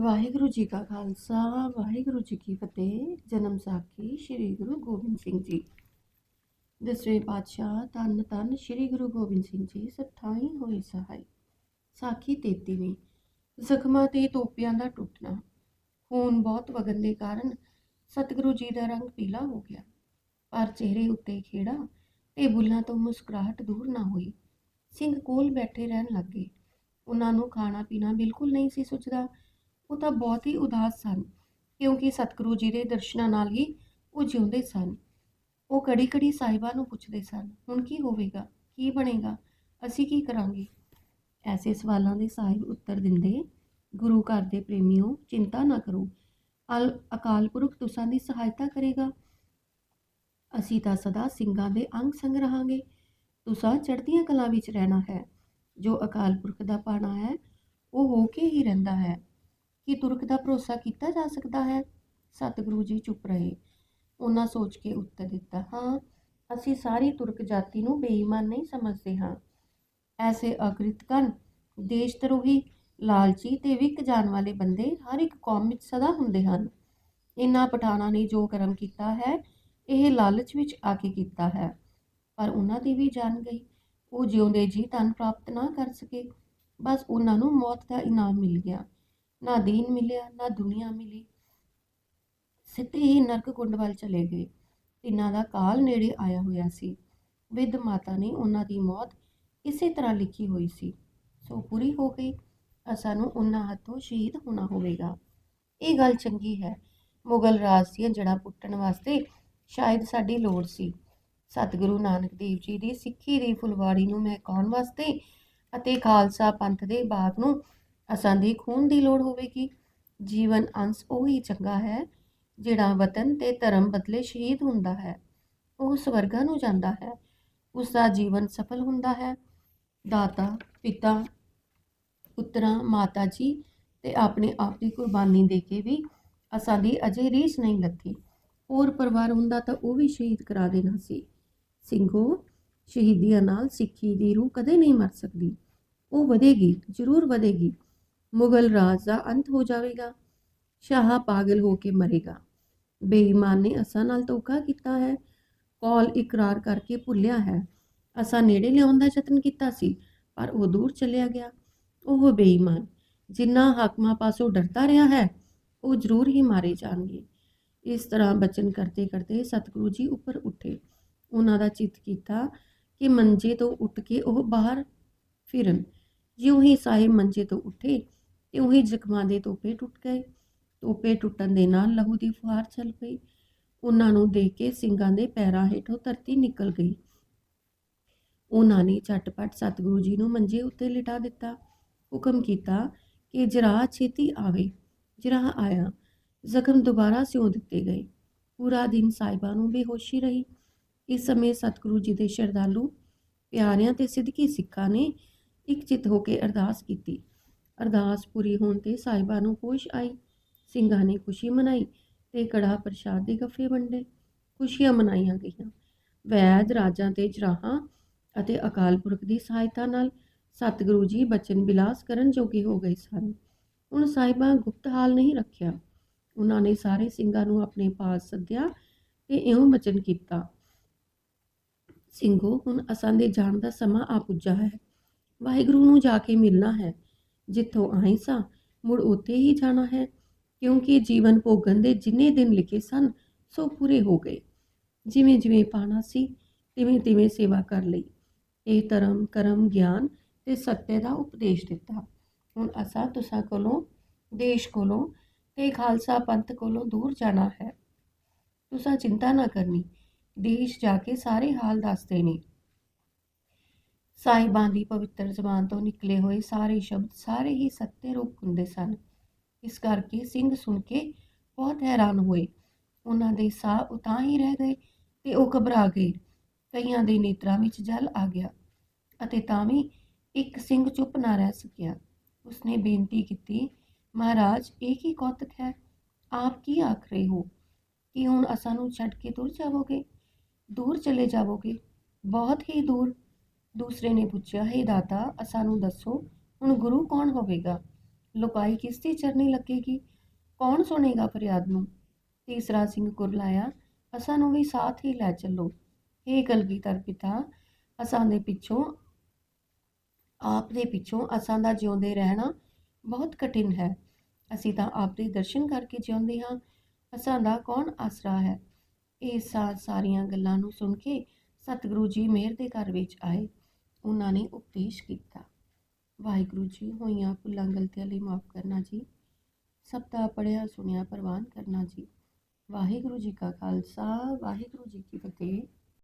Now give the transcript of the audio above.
ਵਾਹਿਗੁਰੂ ਜੀ ਕਾ ਖਾਲਸਾ, ਵਾਹਿਗੁਰੂ ਜੀ ਕੀ ਫਤਿਹ। ਜਨਮ ਸਾਖੀ ਸ੍ਰੀ ਗੁਰੂ ਗੋਬਿੰਦ ਸਿੰਘ ਜੀ। ਦਸਵੇਂ ਪਾਤਸ਼ਾਹ ਧੰਨ ਤਨ ਸ੍ਰੀ ਗੁਰੂ ਗੋਬਿੰਦ ਸਿੰਘ ਜੀ ਸਠਾਈ ਹੋਏ ਸਹਾਈ। ਸਾਖੀ 33ਵੀਂ ਜ਼ਖਮਾਂ ਤੇ ਤੋਪਿਆਂ ਦਾ ਟੁੱਟਣਾ। ਖੂਨ ਬਹੁਤ ਵਗਣ ਦੇ ਕਾਰਨ ਸਤਿਗੁਰੂ ਜੀ ਦਾ ਰੰਗ ਪੀਲਾ ਹੋ ਗਿਆ। ਪਰ ਚਿਹਰੇ ਉੱਤੇ ਖੇੜਾ ਤੇ ਬੁੱਲਾਂ ਤੋਂ ਮੁਸਕਰਾਹਟ ਦੂਰ ਨਾ ਹੋਈ। ਸਿੰਘ ਕੋਲ ਬੈਠੇ ਰਹਿਣ ਲੱਗੇ ਉਹਨਾਂ ਨੂੰ ਖਾਣਾ ਪੀਣਾ ਬਿਲਕੁਲ ਨਹੀਂ ਸੀ ਸੁੱਝਦਾ। ਉਹ ਤਾਂ ਬਹੁਤ ਹੀ ਉਦਾਸ ਸਨ, ਕਿਉਂਕਿ ਸਤਿਗੁਰੂ ਜੀ ਦੇ ਦਰਸ਼ਨਾਂ ਨਾਲ ਹੀ ਉਹ ਜਿਉਂਦੇ ਸਨ। ਉਹ ਕੜੀ ਕੜੀ ਸਾਹਿਬਾਂ ਨੂੰ ਪੁੱਛਦੇ ਸਨ, ਹੁਣ ਕੀ ਹੋਵੇਗਾ? ਕੀ ਬਣੇਗਾ? ਅਸੀਂ ਕੀ ਕਰਾਂਗੇ? ਐਸੇ ਸਵਾਲਾਂ ਦੇ ਸਾਹਿਬ ਉੱਤਰ ਦਿੰਦੇ, ਗੁਰੂ ਘਰ ਦੇ ਪ੍ਰੇਮੀਓ, ਚਿੰਤਾ ਨਾ ਕਰੋ। ਅਲ ਅਕਾਲ ਪੁਰਖ ਤੁਸਾਂ ਦੀ ਸਹਾਇਤਾ ਕਰੇਗਾ। ਅਸੀਂ ਤਾਂ ਸਦਾ ਸਿੰਘਾਂ ਦੇ ਅੰਗ ਸੰਗ ਰਹਾਂਗੇ। ਤੁਸਾਂ ਚੜ੍ਹਦੀਆਂ ਕਲਾਂ ਵਿੱਚ ਰਹਿਣਾ ਹੈ। ਜੋ ਅਕਾਲ ਪੁਰਖ ਦਾ ਪਾਣਾ ਹੈ, ਉਹ ਹੋ ਕੇ ਹੀ ਰਹਿੰਦਾ ਹੈ। ਕੀ ਤੁਰਕ ਦਾ ਭਰੋਸਾ ਕੀਤਾ ਜਾ ਸਕਦਾ ਹੈ? ਸਤਿਗੁਰੂ ਜੀ ਚੁੱਪ ਰਹੇ। ਉਹਨਾਂ ਸੋਚ ਕੇ ਉੱਤਰ ਦਿੱਤਾ, ਹਾਂ, ਅਸੀਂ ਸਾਰੀ ਤੁਰਕ ਜਾਤੀ ਨੂੰ ਬੇਈਮਾਨ ਨਹੀਂ ਸਮਝਦੇ ਹਾਂ। ਐਸੇ ਅਕ੍ਰਿਤਕਨ ਦੇਸ਼ ਧਰੋਹੀ, ਲਾਲਚੀ ਤੇ ਵਿਕ ਜਾਣ ਵਾਲੇ ਬੰਦੇ ਹਰ ਇੱਕ ਕੌਮ ਵਿੱਚ ਸਦਾ ਹੁੰਦੇ ਹਨ। ਇਨ੍ਹਾਂ ਪਠਾਨਾਂ ਨੇ ਜੋ ਕਰਮ ਕੀਤਾ ਹੈ, ਇਹ ਲਾਲਚ ਵਿੱਚ ਆ ਕੇ ਕੀਤਾ ਹੈ। ਪਰ ਉਹਨਾਂ ਦੀ ਵੀ ਜਾਨ ਗਈ। ਉਹ ਜਿਉਂਦੇ ਜੀ ਧਨ ਪ੍ਰਾਪਤ ਨਾ ਕਰ ਸਕੇ। ਬਸ ਉਹਨਾਂ ਨੂੰ ਮੌਤ ਦਾ ਇਨਾਮ ਮਿਲ ਗਿਆ। ਨਾ ਦੀਨ ਮਿਲਿਆ ਨਾ ਦੁਨੀਆ ਮਿਲੀ। ਸਿੱਧੇ ਹੀ ਨਰਕ ਕੁੰਡ ਵੱਲ ਚਲੇ ਗਏ। ਤਿੰਨਾਂ ਦਾ ਕਾਲ ਨੇੜੇ ਆਇਆ ਹੋਇਆ ਸੀ। ਵਿਦ ਮਾਤਾ ਨੇ ਉਹਨਾਂ ਦੀ ਮੌਤ ਇਸੇ ਤਰ੍ਹਾਂ ਲਿਖੀ ਹੋਈ ਸੀ। ਸੋ ਪੂਰੀ ਹੋ ਗਈ। ਅਸਾਂ ਨੂੰ ਉਹਨਾਂ ਹੱਥੋਂ ਸ਼ਹੀਦ ਹੋਣਾ ਹੋਵੇਗਾ। ਇਹ ਗੱਲ ਚੰਗੀ ਹੈ। ਮੁਗਲ ਰਾਜ ਦੀਆਂ ਜੜ੍ਹਾਂ ਪੁੱਟਣ ਵਾਸਤੇ ਸ਼ਾਇਦ ਸਾਡੀ ਲੋੜ ਸੀ। ਸਤਿਗੁਰੂ ਨਾਨਕ ਦੇਵ ਜੀ ਦੀ ਸਿੱਖੀ ਦੀ ਫੁਲਵਾੜੀ ਨੂੰ ਮਹਿਕਾਉਣ ਵਾਸਤੇ ਅਤੇ ਖਾਲਸਾ ਪੰਥ ਦੇ ਬਾਗ ਨੂੰ ਅਸਾਂ ਦੀ ਖੂਨ ਦੀ ਲੋੜ ਹੋਵੇਗੀ। ਜੀਵਨ ਅੰਸ਼ ਉਹੀ ਚੰਗਾ ਹੈ, ਜਿਹੜਾ ਵਤਨ ਤੇ ਧਰਮ ਬਦਲੇ ਸ਼ਹੀਦ ਹੁੰਦਾ ਹੈ। ਉਹ ਸਵਰਗਾਂ ਨੂੰ ਜਾਂਦਾ ਹੈ। ਉਸ ਦਾ ਜੀਵਨ ਸਫਲ ਹੁੰਦਾ ਹੈ। ਦਾਤਾ, ਪਿਤਾ, ਪੁੱਤਰਾਂ, ਮਾਤਾ ਜੀ ਤੇ ਆਪਣੇ ਆਪ ਦੀ ਕੁਰਬਾਨੀ ਦੇ ਕੇ ਵੀ ਅਸਾਂ ਦੀ ਅਜੇ ਰੀਸ ਨਹੀਂ ਲੱਥੀ ਹੋਰ ਪਰਿਵਾਰ ਹੁੰਦਾ ਤਾਂ ਉਹ ਵੀ ਸ਼ਹੀਦ ਕਰਾ ਦੇਣਾ ਸੀ। ਸਿੰਘੋ, ਸ਼ਹੀਦੀਆਂ ਨਾਲ ਸਿੱਖੀ ਦੀ ਰੂਹ ਕਦੇ ਨਹੀਂ ਮਰ ਸਕਦੀ। ਉਹ ਵਧੇਗੀ, ਜ਼ਰੂਰ ਵਧੇਗੀ। ਮੁਗਲ ਰਾਜ ਦਾ ਅੰਤ ਹੋ ਜਾਵੇਗਾ, ਸ਼ਾਹ ਪਾਗਲ ਹੋ ਕੇ ਮਰੇਗਾ। ਬੇਈਮਾਨ ਨੇ ਅਸਾਂ ਨਾਲ ਧੋਖਾ ਕੀਤਾ ਹੈ, ਕੌਲ ਇਕਰਾਰ ਕਰਕੇ ਭੁੱਲਿਆ ਹੈ। ਅਸਾਂ ਨੇੜੇ ਲਿਆਉਣ ਦਾ ਯਤਨ ਕੀਤਾ ਸੀ, ਪਰ ਉਹ ਦੂਰ ਚਲਿਆ ਗਿਆ। ਉਹ ਬੇਈਮਾਨ, ਜਿੰਨਾ ਹਾਕਮਾਂ ਪਾਸੋਂ ਡਰਦਾ ਰਿਹਾ ਹੈ, ਉਹ ਜ਼ਰੂਰ ਹੀ ਮਾਰੇ ਜਾਣਗੇ। ਇਸ ਤਰ੍ਹਾਂ ਬਚਨ ਕਰਦੇ ਕਰਦੇ ਸਤਿਗੁਰੂ ਜੀ ਉੱਪਰ ਉੱਠੇ। ਉਹਨਾਂ ਦਾ ਚਿੱਤ ਕੀਤਾ ਕਿ ਮੰਜੇ ਤੋਂ ਉੱਠ ਕੇ ਉਹ ਬਾਹਰ ਫਿਰਨ। ਜਿਉਂ ਹੀ ਸਾਹਿਬ ਮੰਜੇ ਤੋਂ ਉੱਠੇ ਤੇ ਉਹੀ ਜ਼ਖਮਾਂ ਦੇ ਤੋਪੇ ਟੁੱਟ ਗਏ। ਤੋਪੇ ਟੁੱਟਣ ਦੇ ਨਾਲ ਲਹੂ ਦੀ ਫੁਹਾਰ ਚੱਲ ਪਈ। ਉਹਨਾਂ ਨੂੰ ਦੇਖ ਕੇ ਸਿੰਘਾਂ ਦੇ ਪੈਰਾਂ ਹੇਠੋਂ ਧਰਤੀ ਨਿਕਲ ਗਈ। ਉਹਨਾਂ ਨੇ ਝਟਪਟ ਸਤਿਗੁਰੂ ਜੀ ਨੂੰ ਮੰਜੇ ਉੱਤੇ ਲਿਟਾ ਦਿੱਤਾ। ਹੁਕਮ ਕੀਤਾ ਕਿ ਜਰਾ ਛੇਤੀ ਆਵੇ। ਜਰਾ ਆਇਆ। ਜ਼ਖਮ ਦੁਬਾਰਾ ਸਿਉਂ ਦਿੱਤੇ ਗਏ। ਪੂਰਾ ਦਿਨ ਸਾਹਿਬਾਂ ਨੂੰ ਬੇਹੋਸ਼ੀ ਰਹੀ। ਇਸ ਸਮੇਂ ਸਤਿਗੁਰੂ ਜੀ ਦੇ ਸ਼ਰਧਾਲੂ, ਪਿਆਰਿਆਂ ਤੇ ਸਿੱਧਕੀ ਸਿੱਖਾਂ ਨੇ ਇੱਕ ਚਿਤ ਹੋ ਕੇ ਅਰਦਾਸ ਕੀਤੀ। ਅਰਦਾਸ ਪੂਰੀ ਹੋਣ ਤੇ ਸਾਹਿਬਾਂ ਨੂੰ ਹੋਸ਼ ਆਈ, ਸਿੰਘਾਂ ਨੇ ਖੁਸ਼ੀ ਮਨਾਈ ਤੇ ਕੜਾ ਪ੍ਰਸ਼ਾਦ ਦੇ ਗੱਫੇ ਵੰਡੇ, ਖੁਸ਼ੀਆਂ ਮਨਾਈਆਂ ਗਈਆਂ। ਵੈਦ ਰਾਜਾਂ ਤੇ ਜਰਾਹਾਂ ਅਤੇ ਅਕਾਲ ਪੁਰਖ ਦੀ ਸਹਾਇਤਾ ਨਾਲ ਸਤਿਗੁਰੂ ਜੀ ਬਚਨ ਬਿਲਾਸ ਕਰਨ ਜੋਗੇ ਹੋ ਗਏ ਸਨ। ਹੁਣ ਸਾਹਿਬਾਂ ਗੁਪਤ ਹਾਲ ਨਹੀਂ ਰੱਖਿਆ। ਉਹਨਾਂ ਨੇ ਸਾਰੇ ਸਿੰਘਾਂ ਨੂੰ ਆਪਣੇ ਪਾਸ ਸੱਦਿਆ ਤੇ ਇਉਂ ਬਚਨ ਕੀਤਾ, ਸਿੰਘੋ, ਹੁਣ ਅਸਾਂ ਦੇ ਜਾਣ ਦਾ ਸਮਾਂ ਆ ਪੁੱਜਾ ਹੈ। ਵਾਹਿਗੁਰੂ ਨੂੰ ਜਾ ਕੇ ਮਿਲਣਾ ਹੈ। ਜਿੱਥੋਂ ਆਏ ਸਾਂ, ਮੁੜ ਉੱਥੇ ਹੀ ਜਾਣਾ ਹੈ। ਕਿਉਂਕਿ ਜੀਵਨ ਭੋਗਣ ਦੇ ਜਿੰਨੇ ਦਿਨ ਲਿਖੇ ਸਨ, ਸੋ ਪੂਰੇ ਹੋ ਗਏ। ਜਿਵੇਂ ਜਿਵੇਂ ਪਾਣਾ ਸੀ, ਤਿਵੇਂ ਤਿਵੇਂ ਸੇਵਾ ਕਰ ਲਈ। ਇਹ ਧਰਮ, ਕਰਮ, ਗਿਆਨ ਤੇ ਸੱਤੇ ਦਾ ਉਪਦੇਸ਼ ਦਿੱਤਾ। ਹੁਣ ਅਸਾਂ ਤੁਸਾਂ ਕੋਲੋਂ, ਦੇਸ਼ ਕੋਲੋਂ ਤੇ ਖਾਲਸਾ ਪੰਥ ਕੋਲੋਂ ਦੂਰ ਜਾਣਾ ਹੈ। ਤੁਸਾਂ ਚਿੰਤਾ ਨਾ ਕਰਨੀ। ਦੇਸ਼ ਜਾ ਕੇ ਸਾਰੇ ਹਾਲ ਦੱਸਦੇ ਨੇ। ਸਾਹਿਬਾਂ ਦੀ ਪਵਿੱਤਰ ਜ਼ਬਾਨ ਤੋਂ ਨਿਕਲੇ ਹੋਏ ਸਾਰੇ ਸ਼ਬਦ ਸਾਰੇ ਹੀ ਸੱਤੇ ਰੂਪ ਹੁੰਦੇ ਸਨ। ਇਸ ਕਰਕੇ ਸਿੰਘ ਸੁਣ ਕੇ ਬਹੁਤ ਹੈਰਾਨ ਹੋਏ। ਉਹਨਾਂ ਦੇ ਸਾਹ ਉਤਾਂ ਹੀ ਰਹਿ ਗਏ ਤੇ ਉਹ ਘਬਰਾ ਗਏ। ਕਈਆਂ ਦੇ ਨੇਤਰਾਂ ਵਿੱਚ ਜਲ ਆ ਗਿਆ ਅਤੇ ਤਾਂ ਵੀ ਇੱਕ ਸਿੰਘ ਚੁੱਪ ਨਾ ਰਹਿ ਸਕਿਆ। ਉਸਨੇ ਬੇਨਤੀ ਕੀਤੀ, ਮਹਾਰਾਜ, ਇਹ ਕੀ ਕੌਤਕ ਹੈ? ਆਪ ਕੀ ਆਖ ਰਹੇ ਹੋ? ਕਿ ਹੁਣ ਅਸਾਂ ਨੂੰ ਛੱਡ ਕੇ ਦੂਰ ਜਾਵੋਗੇ? ਦੂਰ ਚਲੇ ਜਾਵੋਗੇ? ਬਹੁਤ ਹੀ ਦੂਰ। ਦੂਸਰੇ ਨੇ ਪੁੱਛਿਆ, ਹੈ ਦਾਤਾ ਅਸਾਂ ਨੂੰ ਦੱਸੋ, ਹੁਣ ਗੁਰੂ ਕੌਣ ਹੋਵੇਗਾ? ਲੁਕਾਈ ਕਿਸ ਦੀ ਚਰਨੀ ਲੱਗੇਗੀ? ਕੌਣ ਸੁਣੇਗਾ ਫਰਿਆਦ ਨੂੰ? ਤੀਸਰਾ ਸਿੰਘ ਕੁਰਲਾਇਆ, ਅਸਾਂ ਨੂੰ ਵੀ ਸਾਥ ਹੀ ਲੈ ਚੱਲੋ। ਇਹ ਕਲਗੀਧਰ ਪਿਤਾ, ਅਸਾਂ ਦੇ ਪਿੱਛੋਂ, ਆਪ ਦੇ ਪਿੱਛੋਂ ਅਸਾਂ ਦਾ ਜਿਉਂਦੇ ਰਹਿਣਾ ਬਹੁਤ ਕਠਿਨ ਹੈ। ਅਸੀਂ ਤਾਂ ਆਪ ਦੇ ਦਰਸ਼ਨ ਕਰਕੇ ਜਿਉਂਦੇ ਹਾਂ। ਅਸਾਂ ਦਾ ਕੌਣ ਆਸਰਾ ਹੈ? ਇਹ ਸਾਰੀਆਂ ਗੱਲਾਂ ਨੂੰ ਸੁਣ ਕੇ ਸਤਿਗੁਰੂ ਜੀ ਮਿਹਰ ਦੇ ਘਰ ਵਿੱਚ ਆਏ। ਉਹਨਾਂ ਨੇ ਉਪਦੇਸ਼ ਕੀਤਾ। ਵਾਹਿਗੁਰੂ ਜੀ, ਹੋਈਆਂ ਭੁੱਲਾਂ, ਗਲਤੀਆਂ ਲਈ ਮਾਫ ਕਰਨਾ ਜੀ। ਸਭ ਦਾ ਪੜਿਆ ਸੁਣਿਆ, ਪ੍ਰਵਾਨ ਕਰਨਾ ਜੀ। ਵਾਹਿਗੁਰੂ ਜੀ ਕਾ ਖਾਲਸਾ, ਵਾਹਿਗੁਰੂ ਜੀ ਕੀ ਫਤਿਹ।